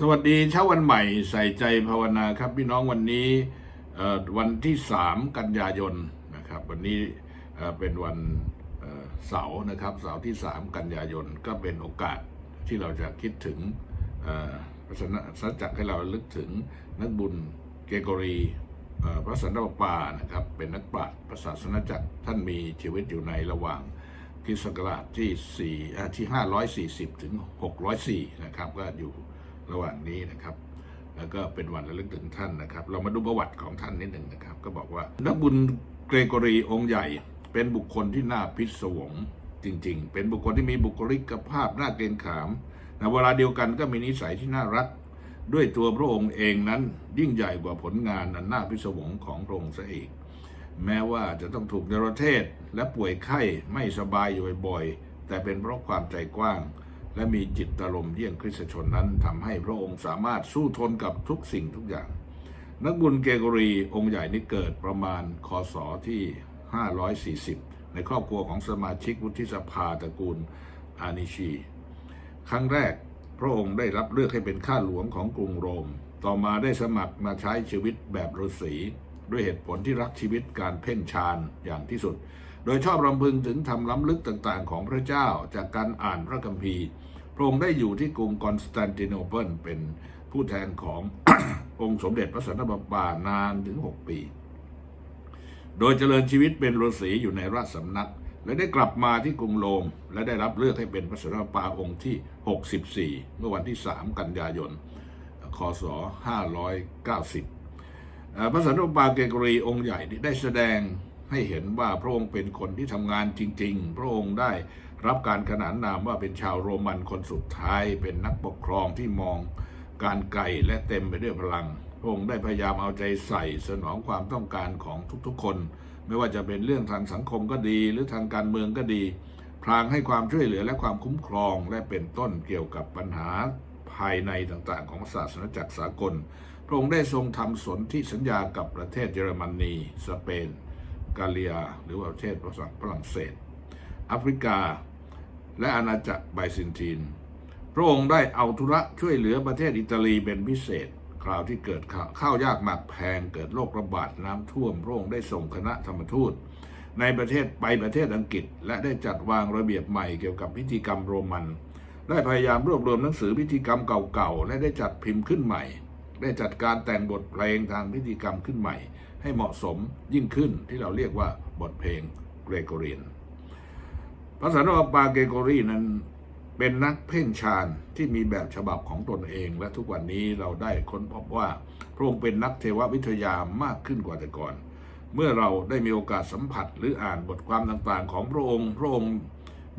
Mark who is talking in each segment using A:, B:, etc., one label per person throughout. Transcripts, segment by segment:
A: สวัสดีเช้าวันใหม่ใส่ใจภาวนาครับ พี่น้องวันนี้วันที่3กันยายนนะครับ วันนี้เเป็นวันเสาร์นะครับเสาร์ที่3กันยายนก็เป็นโอกาสที่เราจะคิดถึงพระสนสัจจักรให้เราลึกถึงนักบุญเกโกรีพระสันตะปานะครับ เป็นนักปราชญ์พระศาสนจักรท่านมีชีวิตอยู่ในระหว่างคริสต์ศักราชที่4อ่าที่540 ถึง 604 นะครับก็อยู่ ระหว่างนี้นะครับ แล้วก็เป็นวันระลึกถึงท่านนะครับ เรามาดูประวัติของท่านนิดหนึ่งนะครับ ก็บอกว่านักบุญเกรโกรีองค์ใหญ่ เป็นบุคคลที่น่าพิศวงจริง ๆ เป็นบุคคลที่มีบุคลิกภาพน่าเกรงขามในเวลาเดียวกันก็มีนิสัยที่น่ารัก ด้วยตัวพระองค์เองนั้นยิ่งใหญ่กว่าผลงานอันน่าพิศวงของพระองค์ซะอีกแม้ว่าจะต้องถูกเนรเทศและป่วยไข้ไม่สบายอยู่บ่อยๆแต่เป็นเพราะความใจกว้าง และมีจิตอารมณ์เยี่ยงคริสตชนนั้นทำให้พระองค์สามารถสู้ทนกับทุกสิ่งทุกอย่าง นักบุญเกโกรีองค์ใหญ่นี้เกิดประมาณคศที่ 540 ในครอบครัวของสมาชิกวุฒิสภาตระกูลอานิชี ครั้งแรกพระองค์ได้รับเลือกให้เป็นข้าหลวงของกรุงโรม ต่อมาได้สมัครมาใช้ชีวิตแบบฤาษีด้วยเหตุผลที่รักชีวิตการเพ่งฌานอย่างที่สุด โดยชอบรำพึงถึงทำล้ำลึกต่างๆ ของพระเจ้าจากการอ่านพระคัมภีร์ พระองค์ได้อยู่ที่กรุงคอนสแตนติโนเปิลเป็นผู้แทนของ องค์สมเด็จพระสันตะปาปานานถึง 6 ปี โดยเจริญชีวิตเป็นฤาษีอยู่ในราชสำนัก และได้กลับมาที่กรุงโรม และได้รับเลือกให้เป็นพระสันตะปาปาองค์ที่ 64 เมื่อวันที่ 3 กันยายน คศ 590เอ่อพระสันตะปาปาเกรโกรีองค์ใหญ่ที่ได้แสดง ให้เห็นว่าพระองค์เป็นคนที่ทำงานจริง ๆ พระองค์ได้รับการขนานนามว่าเป็นชาวโรมันคนสุดท้าย เป็นนักปกครองที่มองการไกลและเต็มไปด้วยพลัง พระองค์ได้พยายามเอาใจใส่สนองความต้องการของทุกๆคน ไม่ว่าจะเป็นเรื่องทางสังคมก็ดี หรือทางการเมืองก็ดีพรางให้ความช่วยเหลือและความคุ้มครองและเป็นต้นเกี่ยวกับปัญหาภายในต่างๆ ของศาสนาจักรสากล พระองค์ได้ทรงทำสนธิสัญญากับประเทศเยอรมนี สเปน กาเลีย หรือว่าประเทศฝรั่งเศสแอฟริกา และอาณาจักรไบซินตินพระองค์ได้เอาธุระช่วยเหลือประเทศอิตาลีเป็นพิเศษ คราวที่เกิดข้าข้าวยากหมากแพงเกิดโรคระบาดน้ำท่วม พระองค์ได้ส่งคณะธรรมทูต ในประเทศไปประเทศอังกฤษ และได้จัดวางระเบียบใหม่เกี่ยวกับพิธีกรรมโรมัน ได้พยายามรวบรวมหนังสือพิธีกรรมเก่าๆและได้จัดพิมพ์ขึ้นใหม่ได้จัดการแต่งบทเพลงทางพิธีกรรมขึ้นใหม่ให้เหมาะสมยิ่งขึ้นที่เราเรียกว่าบทเพลงเกรโกเรียน พระสันตปาเกโกรีนั้นเป็นนักเพ่งฌานที่มีแบบฉบับของตนเอง และทุกวันนี้เราได้ค้นพบว่าพระองค์เป็นนักเทววิทยามากขึ้นกว่าแต่ก่อน เมื่อเราได้มีโอกาสสัมผัสหรืออ่านบทความต่างๆ ของพระองค์ พระองค์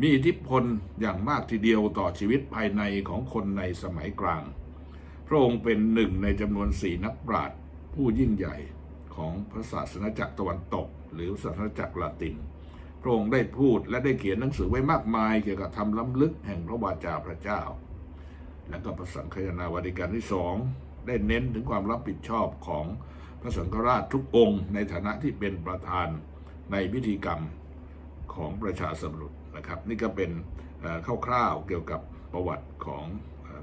A: มีอิทธิพลอย่างมากทีเดียวต่อชีวิตภายในของคนในสมัยกลาง พระองค์เป็นหนึ่งในจำนวนสี่นักปราชญ์ผู้ยิ่งใหญ่ ของพระศาสนาจักรตะวันตก หรือศาสนาจักรลาติน พระองค์ได้พูดและได้เขียนหนังสือไว้มากมายเกี่ยวกับธรรมล้ำลึกแห่งพระวาจาพระเจ้า และก็พระสังฆนาวาดิการที่สองได้เน้นถึงความรับผิดชอบของพระสังฆราชทุกองค์ในฐานะที่เป็นประธานในพิธีกรรมของประชาสมรุษนะครับ นี่ก็เป็นคร่าวๆเกี่ยวกับประวัติของ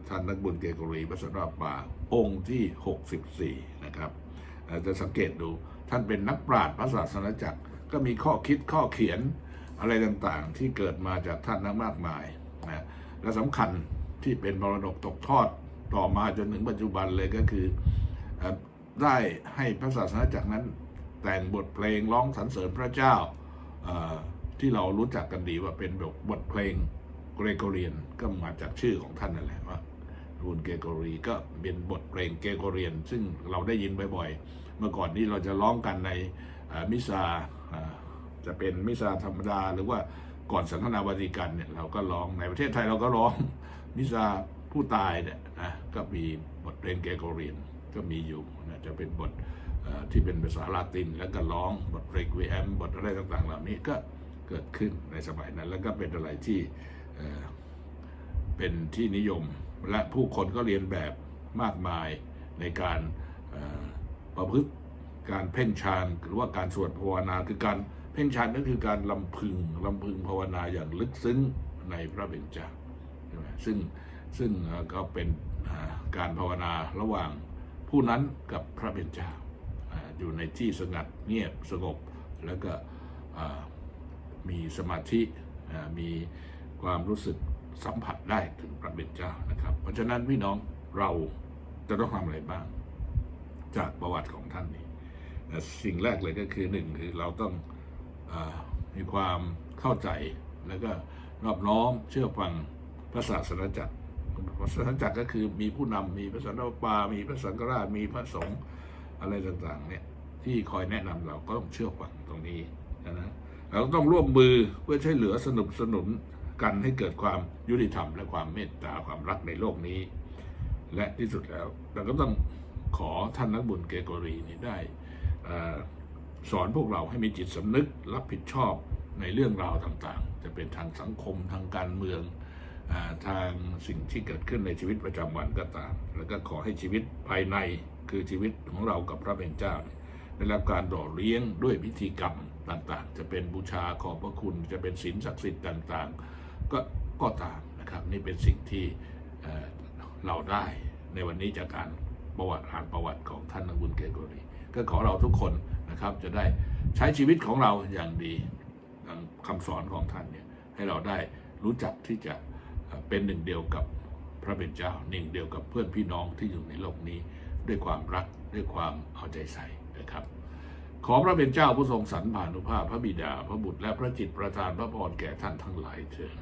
A: ท่านนักบุญเกโกรีพระสันตะปาองค์ที่ 64 นะครับ จะสังเกตดู ท่านเป็นนักปราชญ์พระศาสนาจักร ก็มีข้อคิดข้อเขียนอะไรต่างๆ ที่เกิดมาจากท่านนั้นมากมายนะและสำคัญที่เป็นมรดกตกทอดต่อมาจนถึงปัจจุบันเลยก็คือได้ให้พระศาสนาจักรนั้น แต่งบทเพลงร้องสรรเสริญพระเจ้าที่เรารู้จักกันดีว่าเป็นบทบทเพลงเกรโกเรียนก็มาจากชื่อของท่านนั่นแหละว่า รูนเกโกรีก็เป็นบทเพลงเกโกเรียน ซึ่งเราได้ยินบ่อยๆ เมื่อก่อนนี้เราจะร้องกันในมิซาจะเป็นมิซาธรรมดาหรือว่าก่อนสังฆนาวติกันเนี่ยเราก็ร้องในประเทศไทยเราก็ร้องมิซาผู้ตายเนี่ยนะก็มีบทเพลงเกโกเรียนก็มีอยู่นะจะเป็นบทที่เป็นภาษาลาตินแล้วก็ร้องบทเรกวีแอมบทอะไรต่างๆ เหล่านี้ก็เกิดขึ้นในสมัยนั้น แล้วก็เป็นอะไรที่เป็นที่นิยม และผู้คนก็เรียนแบบมากมายในการประพฤติการเพ่งฌานหรือว่าการสวดภาวนาคือการเพ่งฌานนั่นคือการลำพึงลำพึงภาวนาอย่างลึกซึ้งในพระเบญจใช่ไหมซึ่งซึ่งก็เป็นการภาวนาระหว่างผู้นั้นกับพระเป็นเจ้าอ่าอยู่ในที่สงัดเงียบสงบแล้วก็มีสมาธิมีความรู้สึก สัมผัสได้ถึงพระเป็นเจ้านะครับ เพราะฉะนั้นพี่น้องเราจะต้องทำอะไรบ้าง จากประวัติของท่านนี้สิ่งแรกเลยก็คือหนึ่งคือเราต้องอมีความเข้าใจแล้วก็รอบน้อมเชื่อฟังพระศาสนาจักรพระศาสนาจักรก็คือมีผู้นำมีพระสันตะปา มีพระสังฆราชมีพระสงฆ์อะไรต่างๆเนี่ยที่คอยแนะนำเราก็ต้องเชื่อฟังตรงนี้นะเราต้องร่วมมือเพื่อช่วยเหลือสนับสนุน กันให้เกิดความยุติธรรมและความเมตตาความรักในโลกนี้ และที่สุดแล้วเราก็ต้องขอท่านนักบุญเกโกรีนี่ได้อสอนพวกเราให้มีจิตสำนึกรับผิดชอบในเรื่องราวต่างๆ จะเป็นทางสังคมทางการเมืองอทางสิ่งที่เกิดขึ้นในชีวิตประจำวันก็ตาม แล้วก็ขอให้ชีวิตภายในคือชีวิตของเรากับพระเป็นเจ้าได้รับการหล่อเลี้ยงด้วยพิธีกรรมต่างๆ จะเป็นบูชาขอบพระคุณจะเป็นศีลศักดิ์สิทธิ์ต่างๆ ก็ก็ตามนะครับนี่เป็นสิ่งที่เราได้ในวันนี้จากการประวัติอ่านประวัติของท่านนักบุญเกโกรีก็ขอเราทุกคนนะครับจะได้ใช้ชีวิตของเราอย่างดีดังคำสอนของท่านเนี่ยให้เราได้รู้จักที่จะเป็นหนึ่งเดียวกับพระเป็นเจ้าหนึ่งเดียวกับเพื่อนพี่น้องที่อยู่ในโลกนี้ ด้วยความรักด้วยความเอาใจใส่นะครับ ขอพระเป็นเจ้าผู้ทรงสรรผ่านุภาพพระบิดา พระบุตรและพระจิตประทานพระพรแก่ท่านทั้งหลายเถิด